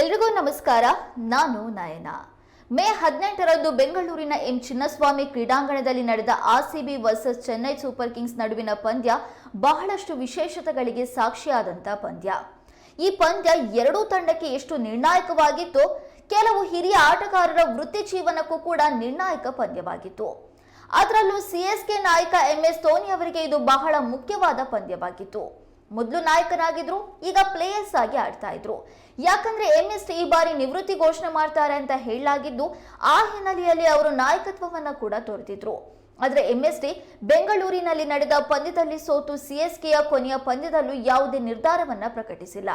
ಎಲ್ರಿಗೂ ನಮಸ್ಕಾರ, ನಾನು ನಯನ. ಮೇ ಹದಿನೆಂಟರಂದು ಬೆಂಗಳೂರಿನ ಎಂ ಚಿನ್ನಸ್ವಾಮಿ ಕ್ರೀಡಾಂಗಣದಲ್ಲಿ ನಡೆದ RCB versus Chennai Super Kings ನಡುವಿನ ಪಂದ್ಯ ಬಹಳಷ್ಟು ವಿಶೇಷತೆಗಳಿಗೆ ಸಾಕ್ಷಿಯಾದಂಥ ಪಂದ್ಯ. ಈ ಪಂದ್ಯ ಎರಡೂ ತಂಡಕ್ಕೆ ಎಷ್ಟು ನಿರ್ಣಾಯಕವಾಗಿತ್ತು, ಕೆಲವು ಹಿರಿಯ ಆಟಗಾರರ ವೃತ್ತಿ ಜೀವನಕ್ಕೂ ಕೂಡ ನಿರ್ಣಾಯಕ ಪಂದ್ಯವಾಗಿತ್ತು. ಅದರಲ್ಲೂ ಸಿಎಸ್ಕೆ ನಾಯಕ ಎಂ ಎಸ್ ಧೋನಿ ಅವರಿಗೆ ಇದು ಬಹಳ ಮುಖ್ಯವಾದ ಪಂದ್ಯವಾಗಿತ್ತು. ಮೊದಲು ನಾಯಕನಾಗಿದ್ರು, ಈಗ ಪ್ಲೇಯರ್ಸ್ ಆಗಿ ಆಡ್ತಾ ಇದ್ರು. ಯಾಕಂದ್ರೆ ಎಂ ಎಸ್ ಈ ಬಾರಿ ನಿವೃತ್ತಿ ಘೋಷಣೆ ಮಾಡ್ತಾರೆ ಅಂತ ಹೇಳಲಾಗಿದ್ದು, ಆ ಹಿನ್ನೆಲೆಯಲ್ಲಿ ಅವರು ನಾಯಕತ್ವವನ್ನ ಕೂಡ ತೊರೆದಿದ್ರು. ಆದ್ರೆ ಎಂ ಎಸ್ ಡಿ ಬೆಂಗಳೂರಿನಲ್ಲಿ ನಡೆದ ಪಂದ್ಯದಲ್ಲಿ ಸೋತು ಸಿಎಸ್ಕೆಯ ಕೊನೆಯ ಪಂದ್ಯದಲ್ಲೂ ಯಾವುದೇ ನಿರ್ಧಾರವನ್ನ ಪ್ರಕಟಿಸಿಲ್ಲ.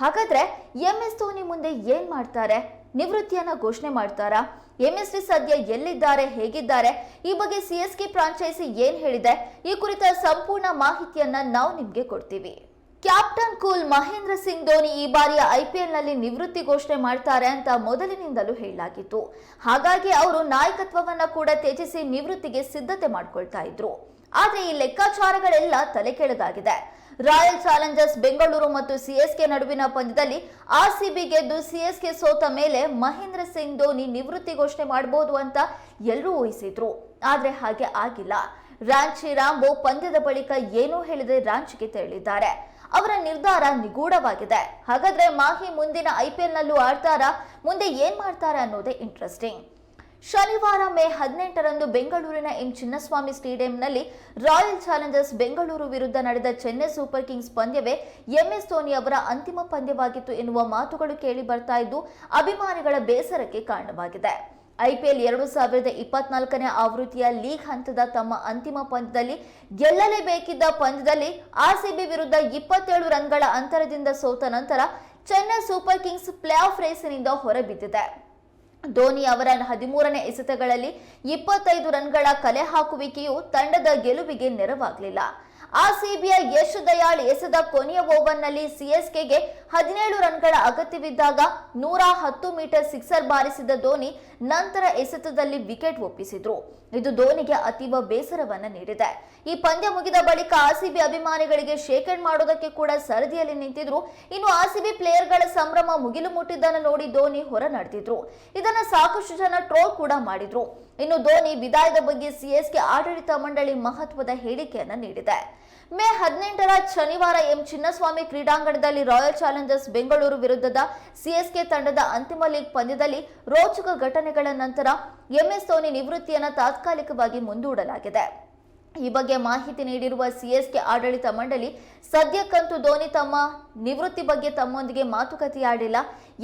ಹಾಗಾದ್ರೆ ಎಂ ಎಸ್ ಧೋನಿ ಮುಂದೆ ಏನ್ ಮಾಡ್ತಾರೆ? ನಿವೃತ್ತಿಯನ್ನ ಘೋಷಣೆ ಮಾಡ್ತಾರಾ? ಎಂ ಎಸ್ ಡಿ ಸದ್ಯ ಎಲ್ಲಿದ್ದಾರೆ, ಹೇಗಿದ್ದಾರೆ, ಈ ಬಗ್ಗೆ ಸಿಎಸ್ಕೆ ಫ್ರಾಂಚೈಸಿ ಏನ್ ಹೇಳಿದೆ, ಈ ಕುರಿತ ಸಂಪೂರ್ಣ ಮಾಹಿತಿಯನ್ನ ನಾವು ನಿಮ್ಗೆ ಕೊಡ್ತೀವಿ. ಕ್ಯಾಪ್ಟನ್ ಕೂಲ್ ಮಹೇಂದ್ರ ಸಿಂಗ್ ಧೋನಿ ಈ ಬಾರಿಯ ಐಪಿಎಲ್ನಲ್ಲಿ ನಿವೃತ್ತಿ ಘೋಷಣೆ ಮಾಡ್ತಾರೆ ಅಂತ ಮೊದಲಿನಿಂದಲೂ ಹೇಳಲಾಗಿತ್ತು. ಹಾಗಾಗಿ ಅವರು ನಾಯಕತ್ವವನ್ನ ಕೂಡ ತ್ಯಜಿಸಿ ನಿವೃತ್ತಿಗೆ ಸಿದ್ಧತೆ ಮಾಡ್ಕೊಳ್ತಾ ಇದ್ರು. ಆದ್ರೆ ಈ ಲೆಕ್ಕಾಚಾರಗಳೆಲ್ಲ ತಲೆ ಕೆಳಗಾಗಿದೆ ರಾಯಲ್ ಚಾಲೆಂಜರ್ಸ್ ಬೆಂಗಳೂರು ಮತ್ತು ಸಿಎಸ್ಕೆ ನಡುವಿನ ಪಂದ್ಯದಲ್ಲಿ ಆರ್ಸಿಬಿ ಗೆದ್ದು ಸಿಎಸ್ಕೆ ಸೋತ ಮೇಲೆ ಮಹೇಂದ್ರ ಸಿಂಗ್ ಧೋನಿ ನಿವೃತ್ತಿ ಘೋಷಣೆ ಮಾಡಬಹುದು ಅಂತ ಎಲ್ಲರೂ ಊಹಿಸಿದ್ರು. ಆದ್ರೆ ಹಾಗೆ ಆಗಿಲ್ಲ. ರಾಂಚಿ ರಾಂಬೋ ಪಂದ್ಯದ ಬಳಿಕ ಏನೂ ಹೇಳಿದೆ ರಾಂಚಿಗೆ ತೆರಳಿದ್ದಾರೆ. ಅವರ ನಿರ್ಧಾರ ನಿಗೂಢವಾಗಿದೆ. ಹಾಗಾದ್ರೆ ಮಾಹಿ ಮುಂದಿನ ಐಪಿಎಲ್ ನಲ್ಲೂ ಆಡ್ತಾರಾ? ಮುಂದೆ ಏನ್ ಮಾಡ್ತಾರಾ ಅನ್ನೋದೇ ಇಂಟ್ರೆಸ್ಟಿಂಗ್ ಶನಿವಾರ ಮೇ ಹದಿನೆಂಟರಂದು ಬೆಂಗಳೂರಿನ ಎಂ ಚಿನ್ನಸ್ವಾಮಿ ಸ್ಟೇಡಿಯಂನಲ್ಲಿ ರಾಯಲ್ ಚಾಲೆಂಜರ್ಸ್ ಬೆಂಗಳೂರು ವಿರುದ್ಧ ನಡೆದ ಚೆನ್ನೈ ಸೂಪರ್ ಕಿಂಗ್ಸ್ ಪಂದ್ಯವೇ ಎಂಎಸ್ ಧೋನಿ ಅವರ ಅಂತಿಮ ಪಂದ್ಯವಾಗಿತ್ತು ಎನ್ನುವ ಮಾತುಗಳು ಕೇಳಿ ಬರ್ತಾ ಇದ್ದು, ಅಭಿಮಾನಿಗಳ ಬೇಸರಕ್ಕೆ ಕಾರಣವಾಗಿದೆ. ಐಪಿಎಲ್ ಎರಡು ಸಾವಿರದ ಇಪ್ಪತ್ನಾಲ್ಕನೇ ಆವೃತ್ತಿಯ ಲೀಗ್ ಹಂತದ ತಮ್ಮ ಅಂತಿಮ ಪಂದ್ಯದಲ್ಲಿ ಗೆಲ್ಲಲೇಬೇಕಿದ್ದ ಪಂದ್ಯದಲ್ಲಿ ಆರ್ಸಿಬಿ ವಿರುದ್ಧ ಇಪ್ಪತ್ತೇಳು ರನ್ಗಳ ಅಂತರದಿಂದ ಸೋತ ನಂತರ Chennai Super Kings play off ರೇಸಿನಿಂದ ಹೊರಬಿದ್ದಿದೆ. ಧೋನಿ ಅವರ ಹದಿಮೂರನೇ ಎಸೆತಗಳಲ್ಲಿ ಇಪ್ಪತ್ತೈದು ರನ್ಗಳ ಕಲೆ ಹಾಕುವಿಕೆಯು ತಂಡದ ಗೆಲುವಿಗೆ ನೆರವಾಗಲಿಲ್ಲ. ಆರ್ಸಿಬಿಯ ಯಶ್ ದಯಾಳ್ ಎಸೆದ ಕೊನೆಯ ಓವರ್ನಲ್ಲಿ ಸಿಎಸ್ಕೆಗೆ ಹದಿನೇಳು ರನ್ಗಳ ಅಗತ್ಯವಿದ್ದಾಗ ನೂರ ಹತ್ತು ಮೀಟರ್ ಸಿಕ್ಸರ್ ಬಾರಿಸಿದ ಧೋನಿ ನಂತರ ಎಸೆತದಲ್ಲಿ ವಿಕೆಟ್ ಒಪ್ಪಿಸಿದ್ರು. ಇದು ಧೋನಿಗೆ ಅತೀವ ಬೇಸರವನ್ನ ನೀಡಿದೆ. ಈ ಪಂದ್ಯ ಮುಗಿದ ಬಳಿಕ ಆರ್ಸಿಬಿ ಅಭಿಮಾನಿಗಳಿಗೆ ಶೇಕ್ ಮಾಡೋದಕ್ಕೆ ಕೂಡ ಸರದಿಯಲ್ಲಿ ನಿಂತಿದ್ರು. ಇನ್ನು ಆರ್ಸಿಬಿ ಪ್ಲೇಯರ್ಗಳ ಸಂಭ್ರಮ ಮುಗಿಲು ಮುಟ್ಟಿದ್ದನ್ನು ನೋಡಿ ಧೋನಿ ಹೊರ ನಡೆದಿದ್ರು ಇದನ್ನ ಸಾಕಷ್ಟು ಜನ ಟ್ರೋಲ್ ಕೂಡ ಮಾಡಿದ್ರು. ಇನ್ನು ಧೋನಿ ವಿದಾಯದ ಬಗ್ಗೆ ಸಿಎಸ್ಕೆ ಆಡಳಿತ ಮಂಡಳಿ ಮಹತ್ವದ ಹೇಳಿಕೆಯನ್ನ ನೀಡಿದೆ. ಮೇ ಹದಿನೆಂಟರ ಶನಿವಾರ ಎಂ ಚಿನ್ನಸ್ವಾಮಿ ಕ್ರೀಡಾಂಗಣದಲ್ಲಿ ರಾಯಲ್ ಚಾಲೆಂಜರ್ಸ್ ಬೆಂಗಳೂರು ವಿರುದ್ಧದ ಸಿಎಸ್ಕೆ ತಂಡದ ಅಂತಿಮ ಲೀಗ್ ಪಂದ್ಯದಲ್ಲಿ ರೋಚಕ ಘಟನೆಗಳ ನಂತರ ಎಂಎಸ್ ಧೋನಿ ನಿವೃತ್ತಿಯನ್ನು ತಾತ್ಕಾಲಿಕವಾಗಿ ಮುಂದೂಡಲಾಗಿದೆ. ಈ ಬಗ್ಗೆ ಮಾಹಿತಿ ನೀಡಿರುವ ಸಿಎಸ್ಕೆ ಆಡಳಿತ ಮಂಡಳಿ ಸದ್ಯಕ್ಕಂತೂ ಧೋನಿ ತಮ್ಮ ನಿವೃತ್ತಿ ಬಗ್ಗೆ ತಮ್ಮೊಂದಿಗೆ ಮಾತುಕತೆಯಾಡಿಲ್ಲ.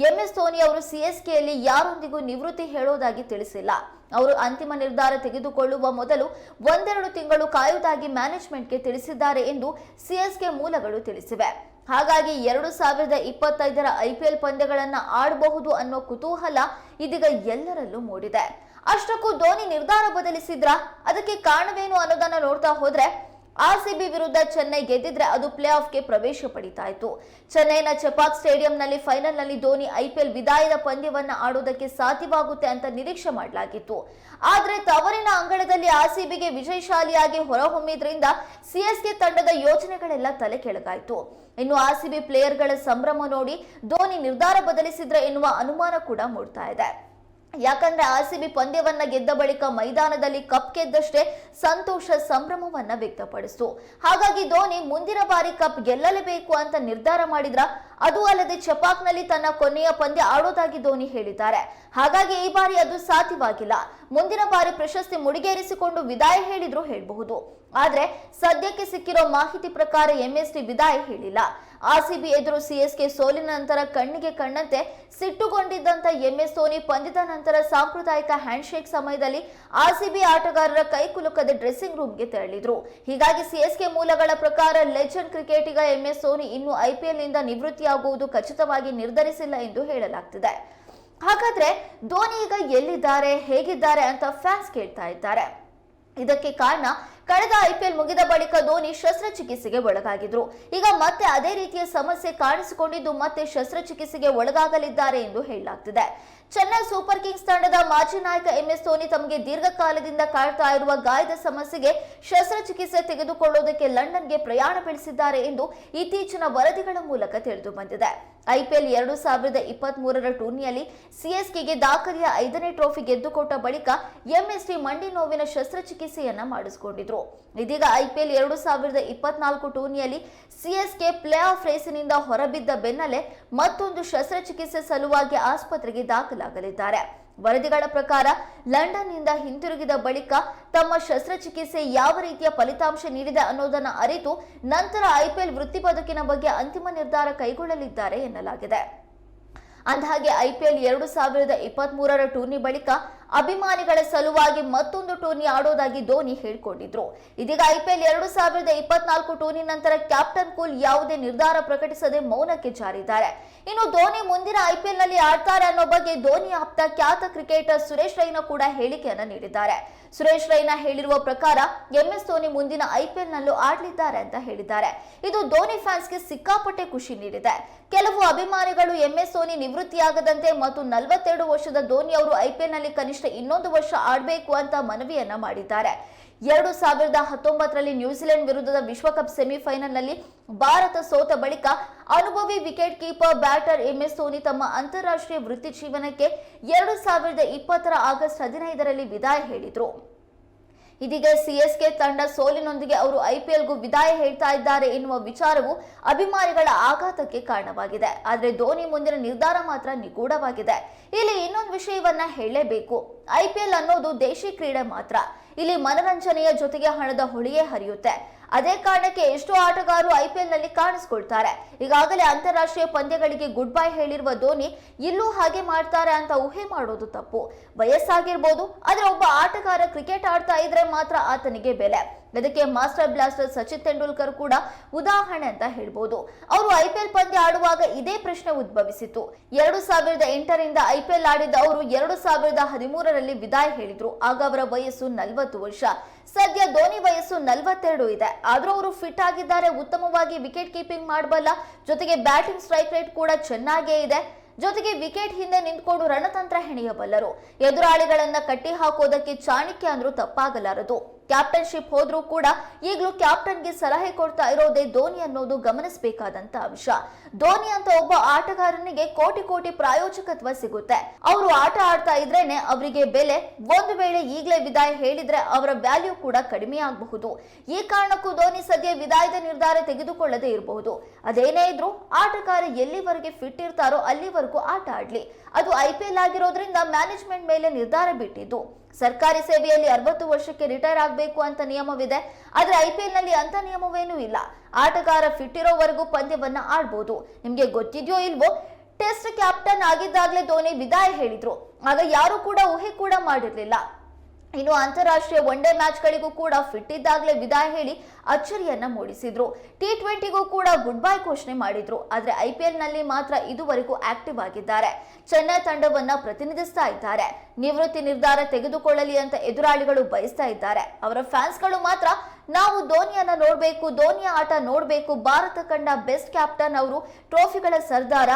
ಎಂಎಸ್ ಧೋನಿ ಅವರು ಸಿಎಸ್ಕೆಯಲ್ಲಿ ಯಾರೊಂದಿಗೂ ನಿವೃತ್ತಿ ಹೇಳೋದಾಗಿ ತಿಳಿಸಿಲ್ಲ. ಅವರು ಅಂತಿಮ ನಿರ್ಧಾರ ತೆಗೆದುಕೊಳ್ಳುವ ಮೊದಲು ಒಂದೆರಡು ತಿಂಗಳು ಕಾಯುವುದಾಗಿ ಮ್ಯಾನೇಜ್ಮೆಂಟ್ಗೆ ತಿಳಿಸಿದ್ದಾರೆ ಎಂದು ಸಿಎಸ್ಕೆ ಮೂಲಗಳು ತಿಳಿಸಿವೆ. ಹಾಗಾಗಿ ಎರಡು ಸಾವಿರದ ಇಪ್ಪತ್ತೈದರ ಐಪಿಎಲ್ ಪಂದ್ಯಗಳನ್ನು ಆಡಬಹುದು ಅನ್ನೋ ಕುತೂಹಲ ಇದೀಗ ಎಲ್ಲರಲ್ಲೂ ಮೂಡಿದೆ. ಅಷ್ಟಕ್ಕೂ ಧೋನಿ ನಿರ್ಧಾರ ಬದಲಿಸಿದ್ರ? ಅದಕ್ಕೆ ಕಾರಣವೇನು ಅನ್ನೋದನ್ನ ನೋಡ್ತಾ ಹೋದ್ರೆ ಆರ್ಸಿಬಿ ವಿರುದ್ಧ ಚೆನ್ನೈ ಗೆದ್ದಿದ್ರೆ ಅದು ಪ್ಲೇ ಆಫ್ಗೆ ಪ್ರವೇಶ ಪಡಿತಾ ಇತ್ತು. ಚೆನ್ನೈನ ಚಪಾಕ್ ಸ್ಟೇಡಿಯಂನಲ್ಲಿ ಫೈನಲ್ನಲ್ಲಿ ಧೋನಿ ಐಪಿಎಲ್ ವಿದಾಯದ ಪಂದ್ಯವನ್ನು ಆಡೋದಕ್ಕೆ ಸಾಧ್ಯವಾಗುತ್ತೆ ಅಂತ ನಿರೀಕ್ಷೆ ಮಾಡಲಾಗಿತ್ತು. ಆದರೆ ತವರಿನ ಅಂಗಳದಲ್ಲಿ ಆರ್ಸಿಬಿಗೆ ವಿಜಯಶಾಲಿಯಾಗಿ ಹೊರಹೊಮ್ಮಿದ್ರಿಂದ ಸಿಎಸ್ಕೆ ತಂಡದ ಯೋಜನೆಗಳೆಲ್ಲ ತಲೆ ಕೆಳಗಾಯಿತು. ಇನ್ನು ಆರ್ಸಿಬಿ ಪ್ಲೇಯರ್ಗಳ ಸಂಭ್ರಮ ನೋಡಿ ಧೋನಿ ನಿರ್ಧಾರ ಬದಲಿಸಿದ್ರೆ ಎನ್ನುವ ಅನುಮಾನ ಕೂಡ ಮೂಡ್ತಾ ಇದೆ. ಯಾಕಂದ್ರೆ ಆರ್ಸಿಬಿ ಪಂದ್ಯವನ್ನ ಗೆದ್ದ ಬಳಿಕ ಮೈದಾನದಲ್ಲಿ ಕಪ್ ಗೆದ್ದಷ್ಟೇ ಸಂತೋಷ ಸಂಭ್ರಮವನ್ನ ವ್ಯಕ್ತಪಡಿಸಿತು. ಹಾಗಾಗಿ ಧೋನಿ ಮುಂದಿನ ಬಾರಿ ಕಪ್ ಗೆಲ್ಲಲೇಬೇಕು ಅಂತ ನಿರ್ಧಾರ ಮಾಡಿದ್ರ, ಅದು ಅಲ್ಲದೆ ಚಪಾಕ್ನಲ್ಲಿ ತನ್ನ ಕೊನೆಯ ಪಂದ್ಯ ಆಡೋದಾಗಿ ಧೋನಿ ಹೇಳಿದ್ದಾರೆ. ಹಾಗಾಗಿ ಈ ಬಾರಿ ಅದು ಸಾಧ್ಯವಾಗಿಲ್ಲ. ಮುಂದಿನ ಬಾರಿ ಪ್ರಶಸ್ತಿ ಮುಡಿಗೇರಿಸಿಕೊಂಡು ವಿದಾಯ ಹೇಳಿದ್ರು ಹೇಳಬಹುದು. ಆದ್ರೆ ಸದ್ಯಕ್ಕೆ ಸಿಕ್ಕಿರೋ ಮಾಹಿತಿ ಪ್ರಕಾರ ಎಂಎಸ್ಟಿ ವಿದಾಯ ಹೇಳಿಲ್ಲ. ಆರ್ಸಿಬಿ ಎದುರು ಸಿಎಸ್ಕೆ ಸೋಲಿನ ನಂತರ ಕಣ್ಣಿಗೆ ಕಣ್ಣಂತೆ ಸಿಟ್ಟುಗೊಂಡಿದ್ದಂತ ಎಂಎಸ್ ಧೋನಿ ಪಂದ್ಯದ ನಂತರ ಸಾಂಪ್ರದಾಯಿಕ ಹ್ಯಾಂಡ್ಶೇಕ್ ಸಮಯದಲ್ಲಿ ಆರ್ಸಿಬಿ ಆಟಗಾರರ ಕೈ ಕುಲುಕದೆ ಡ್ರೆಸ್ಸಿಂಗ್ ರೂಮ್ಗೆ ತೆರಳಿದ್ರು. ಹೀಗಾಗಿ ಸಿಎಸ್ಕೆ ಮೂಲಗಳ ಪ್ರಕಾರ ಲೆಜೆಂಡ್ ಕ್ರಿಕೆಟಿಗ ಎಂಎಸ್ ಧೋನಿ ಇನ್ನು ಐಪಿಎಲ್ನಿಂದ ನಿವೃತ್ತಿಯಾಗುವುದು ಖಚಿತವಾಗಿ ನಿರ್ಧರಿಸಿಲ್ಲ ಎಂದು ಹೇಳಲಾಗ್ತಿದೆ. ಹಾಗಾದ್ರೆ ಧೋನಿ ಈಗ ಎಲ್ಲಿದ್ದಾರೆ, ಹೇಗಿದ್ದಾರೆ ಅಂತ ಫ್ಯಾನ್ಸ್ ಕೇಳ್ತಾ ಇದ್ದಾರೆ. ಇದಕ್ಕೆ ಕಾರಣ ಕಳೆದ ಐಪಿಎಲ್ ಮುಗಿದ ಬಳಿಕ ಧೋನಿ ಶಸ್ತ್ರಚಿಕಿತ್ಸೆಗೆ ಒಳಗಾಗಿದ್ರು. ಈಗ ಮತ್ತೆ ಅದೇ ರೀತಿಯ ಸಮಸ್ಯೆ ಕಾಣಿಸಿಕೊಂಡಿದ್ದು ಮತ್ತೆ ಶಸ್ತ್ರಚಿಕಿತ್ಸೆಗೆ ಒಳಗಾಗಲಿದ್ದಾರೆ ಎಂದು ಹೇಳಲಾಗ್ತಿದೆ. ಚೆನ್ನೈ ಸೂಪರ್ ಕಿಂಗ್ಸ್ ತಂಡದ ಮಾಜಿ ನಾಯಕ ಎಂಎಸ್ ಧೋನಿ ತಮಗೆ ದೀರ್ಘಕಾಲದಿಂದ ಕಾಡ್ತಾ ಇರುವ ಗಾಯದ ಸಮಸ್ಯೆಗೆ ಶಸ್ತ್ರಚಿಕಿತ್ಸೆ ತೆಗೆದುಕೊಳ್ಳುವುದಕ್ಕೆ ಲಂಡನ್ಗೆ ಪ್ರಯಾಣ ಬೆಳೆಸಿದ್ದಾರೆ ಎಂದು ಇತ್ತೀಚಿನ ವರದಿಗಳ ಮೂಲಕ ತಿಳಿದು ಬಂದಿದೆ. ಐಪಿಎಲ್ ಎರಡು ಸಾವಿರದ ಇಪ್ಪತ್ತ್ ಮೂರರ ಟೂರ್ನಿಯಲ್ಲಿ ಸಿಎಸ್ಕೆಗೆ ದಾಖಲೆಯ ಐದನೇ ಟ್ರೋಫಿ ಗೆದ್ದುಕೊಟ್ಟ ಬಳಿಕ ಎಂಎಸ್ಟಿ ಮಂಡಿ ನೋವಿನ ಶಸ್ತ್ರಚಿಕಿತ್ಸೆಯನ್ನ ಮಾಡಿಸಿಕೊಂಡಿದ್ರು. ಇದೀಗ ಐಪಿಎಲ್ ಎರಡು ಸಾವಿರದ ಇಪ್ಪತ್ನಾಲ್ಕು ಟೂರ್ನಿಯಲ್ಲಿ ಸಿಎಸ್ಕೆ ಪ್ಲೇ ಆಫ್ ರೇಸಿನಿಂದ ಹೊರಬಿದ್ದ ಬೆನ್ನಲ್ಲೇ ಮತ್ತೊಂದು ಶಸ್ತ್ರಚಿಕಿತ್ಸೆ ಸಲುವಾಗಿ ಆಸ್ಪತ್ರೆಗೆ ದಾಖಲಾಗಲಿದ್ದಾರೆ. ವರದಿಗಳ ಪ್ರಕಾರ ಲಂಡನ್ನಿಂದ ಹಿಂತಿರುಗಿದ ಬಳಿಕ ತಮ್ಮ ಶಸ್ತ್ರಚಿಕಿತ್ಸೆ ಯಾವ ರೀತಿಯ ಫಲಿತಾಂಶ ನೀಡಿದೆ ಅನ್ನೋದನ್ನ ಅರಿತು ನಂತರ ಐಪಿಎಲ್ ವೃತ್ತಿ ಬದುಕಿನ ಬಗ್ಗೆ ಅಂತಿಮ ನಿರ್ಧಾರ ಕೈಗೊಳ್ಳಲಿದ್ದಾರೆ ಎನ್ನಲಾಗಿದೆ. ಅಂದಹಾಗೆ ಐಪಿಎಲ್ ಎರಡು ಸಾವಿರದ ಇಪ್ಪತ್ತ್ ಮೂರರ ಟೂರ್ನಿ ಬಳಿಕ ಅಭಿಮಾನಿಗಳ ಸಲುವಾಗಿ ಮತ್ತೊಂದು ಟೂರ್ನಿ ಆಡೋದಾಗಿ ಧೋನಿ ಹೇಳಿಕೊಂಡಿದ್ರು. ಇದೀಗ ಐಪಿಎಲ್ ಎರಡು ಸಾವಿರದ ಇಪ್ಪತ್ನಾಲ್ಕು ಟೂರ್ನಿ ನಂತರ ಕ್ಯಾಪ್ಟನ್ ಕೂಲ್ ಯಾವುದೇ ನಿರ್ಧಾರ ಪ್ರಕಟಿಸದೆ ಮೌನಕ್ಕೆ ಜಾರಿದ್ದಾರೆ. ಇನ್ನು ಧೋನಿ ಮುಂದಿನ ಐಪಿಎಲ್ನಲ್ಲಿ ಆಡ್ತಾರೆ ಅನ್ನೋ ಬಗ್ಗೆ ಧೋನಿ ಆಪ್ತ ಖ್ಯಾತ ಕ್ರಿಕೆಟರ್ ಸುರೇಶ್ ರೈನಾ ಕೂಡ ಹೇಳಿಕೆಯನ್ನ ನೀಡಿದ್ದಾರೆ. ಸುರೇಶ್ ರೈನಾ ಹೇಳಿರುವ ಪ್ರಕಾರ ಎಂಎಸ್ ಧೋನಿ ಮುಂದಿನ ಐಪಿಎಲ್ ನಲ್ಲೂ ಆಡಲಿದ್ದಾರೆ ಅಂತ ಹೇಳಿದ್ದಾರೆ. ಇದು ಧೋನಿ ಫ್ಯಾನ್ಸ್ಗೆ ಸಿಕ್ಕಾಪಟ್ಟೆ ಖುಷಿ ನೀಡಿದೆ. ಕೆಲವು ಅಭಿಮಾನಿಗಳು ಎಂಎಸ್ ಧೋನಿ ನಿವೃತ್ತಿಯಾಗದಂತೆ ಮತ್ತು ನಲವತ್ತೆರಡು ವರ್ಷದ ಧೋನಿ ಅವರು ಐಪಿಎಲ್ನಲ್ಲಿ ಕನಿಷ್ಠ ಇನ್ನೊಂದು ವರ್ಷ ಆಡಬೇಕು ಅಂತ ಮನವಿಯನ್ನ ಮಾಡಿದ್ದಾರೆ. ಎರಡು ಸಾವಿರದ ಹತ್ತೊಂಬತ್ತರಲ್ಲಿ ನ್ಯೂಜಿಲೆಂಡ್ ವಿರುದ್ಧದ ವಿಶ್ವಕಪ್ ಸೆಮಿಫೈನಲ್ನಲ್ಲಿ ಭಾರತ ಸೋತ ಬಳಿಕ ಅನುಭವಿ wicket keeper, batter MS Dhoni ತಮ್ಮ ಅಂತಾರಾಷ್ಟ್ರೀಯ ವೃತ್ತಿ ಜೀವನಕ್ಕೆ ಎರಡು ಸಾವಿರದ ಇಪ್ಪತ್ತರ ಆಗಸ್ಟ್ ಹದಿನೈದರಲ್ಲಿ ವಿದಾಯ ಹೇಳಿದ್ರು. ಇದೀಗ ಸಿಎಸ್ಕೆ ತಂಡ ಸೋಲಿನೊಂದಿಗೆ ಅವರು ಐಪಿಎಲ್ಗೂ ವಿದಾಯ ಹೇಳ್ತಾ ಇದ್ದಾರೆ ಎನ್ನುವ ವಿಚಾರವು ಅಭಿಮಾನಿಗಳ ಆಘಾತಕ್ಕೆ ಕಾರಣವಾಗಿದೆ. ಆದರೆ ಧೋನಿ ಮುಂದಿನ ನಿರ್ಧಾರ ಮಾತ್ರ ನಿಗೂಢವಾಗಿದೆ. ಇಲ್ಲಿ ಇನ್ನೊಂದು ವಿಷಯವನ್ನ ಹೇಳಲೇಬೇಕು. ಐಪಿಎಲ್ ಅನ್ನೋದು ದೇಶಿ ಕ್ರೀಡೆ ಮಾತ್ರ. ಇಲ್ಲಿ ಮನರಂಜನೆಯ ಜೊತೆಗೆ ಹಣದ ಹೊಳೆಯೇ ಹರಿಯುತ್ತೆ. ಅದೇ ಕಾರಣಕ್ಕೆ ಎಷ್ಟೋ ಆಟಗಾರರು ಐಪಿಎಲ್ನಲ್ಲಿ ಕಾಣಿಸ್ಕೊಳ್ತಾರೆ. ಈಗಾಗಲೇ ಅಂತಾರಾಷ್ಟ್ರೀಯ ಪಂದ್ಯಗಳಿಗೆ ಗುಡ್ ಬೈ ಹೇಳಿರುವ ಧೋನಿ ಇಲ್ಲೂ ಹಾಗೆ ಮಾಡ್ತಾರೆ ಅಂತ ಊಹೆ ಮಾಡೋದು ತಪ್ಪು. ವಯಸ್ಸಾಗಿರ್ಬೋದು, ಆದ್ರೆ ಒಬ್ಬ ಆಟಗಾರ ಕ್ರಿಕೆಟ್ ಆಡ್ತಾ ಇದ್ರೆ ಮಾತ್ರ ಆತನಿಗೆ ಬೆಲೆ. ಇದಕ್ಕೆ ಮಾಸ್ಟರ್ ಬ್ಲಾಸ್ಟರ್ ಸಚಿನ್ ತೆಂಡೂಲ್ಕರ್ ಕೂಡ ಉದಾಹರಣೆ ಅಂತ ಹೇಳ್ಬೋದು. ಅವರು ಐಪಿಎಲ್ ಪಂದ್ಯ ಆಡುವಾಗ ಇದೇ ಪ್ರಶ್ನೆ ಉದ್ಭವಿಸಿತು. ಎರಡು ಸಾವಿರದ ಎಂಟರಿಂದ ಐಪಿಎಲ್ ಆಡಿದ್ದ ಅವರು ಎರಡು ಸಾವಿರದ ಹದಿಮೂರರಲ್ಲಿ ವಿದಾಯ ಹೇಳಿದ್ರು. ಆಗ ಅವರ ವಯಸ್ಸು ನಲವತ್ತು ವರ್ಷ. ಸದ್ಯ ಧೋನಿ ವಯಸ್ಸು ನಲವತ್ತೆರಡು ಇದೆ. ಆದ್ರೂ ಅವರು ಫಿಟ್ ಆಗಿದ್ದಾರೆ. ಉತ್ತಮವಾಗಿ ವಿಕೆಟ್ ಕೀಪಿಂಗ್ ಮಾಡಬಲ್ಲ. ಜೊತೆಗೆ ಬ್ಯಾಟಿಂಗ್ ಸ್ಟ್ರೈಕ್ ರೇಟ್ ಕೂಡ ಚೆನ್ನಾಗೇ ಇದೆ. ಜೊತೆಗೆ ವಿಕೆಟ್ ಹಿಂದೆ ನಿಂತ್ಕೊಂಡು ರಣತಂತ್ರ ಹೆಣೆಯಬಲ್ಲರು. ಎದುರಾಳಿಗಳನ್ನ ಕಟ್ಟಿ ಹಾಕೋದಕ್ಕೆ ಚಾಣಕ್ಯ ಅಂದ್ರೂ ತಪ್ಪಾಗಲಾರದು. ಕ್ಯಾಪ್ಟನ್ಶಿಪ್ ಹೋದ್ರೂ ಕೂಡ ಈಗಲೂ ಕ್ಯಾಪ್ಟನ್ಗೆ ಸಲಹೆ ಕೊಡ್ತಾ ಇರೋದೇ ಧೋನಿ ಅನ್ನೋದು ಗಮನಿಸಬೇಕಾದಂತ ಅಂಶ ಧೋನಿ ಅಂತ ಒಬ್ಬ ಆಟಗಾರನಿಗೆ ಕೋಟಿ ಕೋಟಿ ಪ್ರಾಯೋಜಕತ್ವ ಸಿಗುತ್ತೆ. ಅವರು ಆಟ ಆಡ್ತಾ ಇದ್ರೇನೆ ಅವರಿಗೆ ಬೆಲೆ, ಒಂದು ವೇಳೆ ಈಗಲೇ ವಿದಾಯ ಹೇಳಿದ್ರೆ ಅವರ ವ್ಯಾಲ್ಯೂ ಕೂಡ ಕಡಿಮೆ ಆಗಬಹುದು. ಈ ಕಾರಣಕ್ಕೂ ಧೋನಿ ಸದ್ಯ ವಿದಾಯದ ನಿರ್ಧಾರ ತೆಗೆದುಕೊಳ್ಳದೆ ಇರಬಹುದು. ಅದೇನೇ ಇದ್ರು ಆಟಗಾರ ಎಲ್ಲಿವರೆಗೆ ಫಿಟ್ ಇರ್ತಾರೋ ಅಲ್ಲಿವರೆಗೂ ಆಟ ಆಡ್ಲಿ. ಅದು ಐಪಿಎಲ್ ಆಗಿರೋದ್ರಿಂದ ಮ್ಯಾನೇಜ್ಮೆಂಟ್ ಮೇಲೆ ನಿರ್ಧಾರ ಬಿಟ್ಟಿದ್ದು. ಸರ್ಕಾರಿ ಸೇವೆಯಲ್ಲಿ ಅರವತ್ತು ವರ್ಷಕ್ಕೆ ರಿಟೈರ್ ಆಗಬೇಕು ಅಂತ ನಿಯಮವಿದೆ, ಆದ್ರೆ ಐಪಿಎಲ್ನಲ್ಲಿ ಅಂತ ನಿಯಮವೇನೂ ಇಲ್ಲ. ಆಟಗಾರ ಫಿಟ್ ಇರೋವರೆಗೂ ಪಂದ್ಯವನ್ನ ಆಡ್ಬೋದು. ನಿಮ್ಗೆ ಗೊತ್ತಿದ್ಯೋ ಇಲ್ವೋ, ಟೆಸ್ಟ್ ಕ್ಯಾಪ್ಟನ್ ಆಗಿದ್ದಾಗಲೇ ಧೋನಿ ವಿದಾಯ ಹೇಳಿದ್ರು. ಆಗ ಯಾರು ಕೂಡ ಊಹೆ ಕೂಡ ಮಾಡಿರ್ಲಿಲ್ಲ. ಇನ್ನು ಅಂತಾರಾಷ್ಟ್ರೀಯ ಒನ್ ಡೇ ಮ್ಯಾಚ್ಗಳಿಗೂ ಕೂಡ ಫಿಟ್ ಇದ್ದಾಗಲೇ ವಿದಾಯ ಹೇಳಿ ಅಚ್ಚರಿಯನ್ನ ಮೂಡಿಸಿದ್ರು. ಟಿ ಟ್ವೆಂಟಿಗೂ ಕೂಡ ಗುಡ್ ಬೈ ಘೋಷಣೆ ಮಾಡಿದ್ರು. ಐ ಐಪಿಎಲ್ನಲ್ಲಿ ಮಾತ್ರ ಇದುವರೆಗೂ ಆಕ್ಟಿವ್ ಆಗಿದ್ದಾರೆ. ಚೆನ್ನೈ ತಂಡವನ್ನ ಪ್ರತಿನಿಧಿಸ್ತಾ ಇದ್ದಾರೆ. ನಿವೃತ್ತಿ ನಿರ್ಧಾರ ತೆಗೆದುಕೊಳ್ಳಲಿ ಅಂತ ಎದುರಾಳಿಗಳು ಬಯಸ್ತಾ ಇದ್ದಾರೆ. ಅವರ ಫ್ಯಾನ್ಸ್ಗಳು ಮಾತ್ರ, ನಾವು ಧೋನಿಯನ್ನ ನೋಡಬೇಕು, ಧೋನಿಯ ಆಟ ನೋಡಬೇಕು, ಭಾರತ ಕಂಡ ಬೆಸ್ಟ್ ಕ್ಯಾಪ್ಟನ್ ಅವರು ಟ್ರೋಫಿಗಳ ಸರ್ದಾರ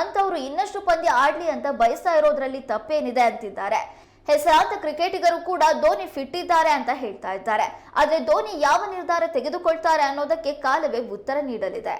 ಅಂತವರು ಇನ್ನಷ್ಟು ಪಂದ್ಯ ಆಡ್ಲಿ ಅಂತ ಬಯಸ್ತಾ ಇರೋದ್ರಲ್ಲಿ ತಪ್ಪೇನಿದೆ ಅಂತಿದ್ದಾರೆ. ಹೆಸರಾಂತ ಕ್ರಿಕೆಟಿಗರು ಕೂಡ ಧೋನಿ ಫಿಟ್ ಇದ್ದಾರೆ ಅಂತ ಹೇಳ್ತಾ ಇದ್ದಾರೆ. ಆದ್ರೆ ಧೋನಿ ಯಾವ ನಿರ್ಧಾರ ತೆಗೆದುಕೊಳ್ತಾರೆ ಅನ್ನೋದಕ್ಕೆ ಕಾಲವೇ ಉತ್ತರ ನೀಡಲಿದೆ.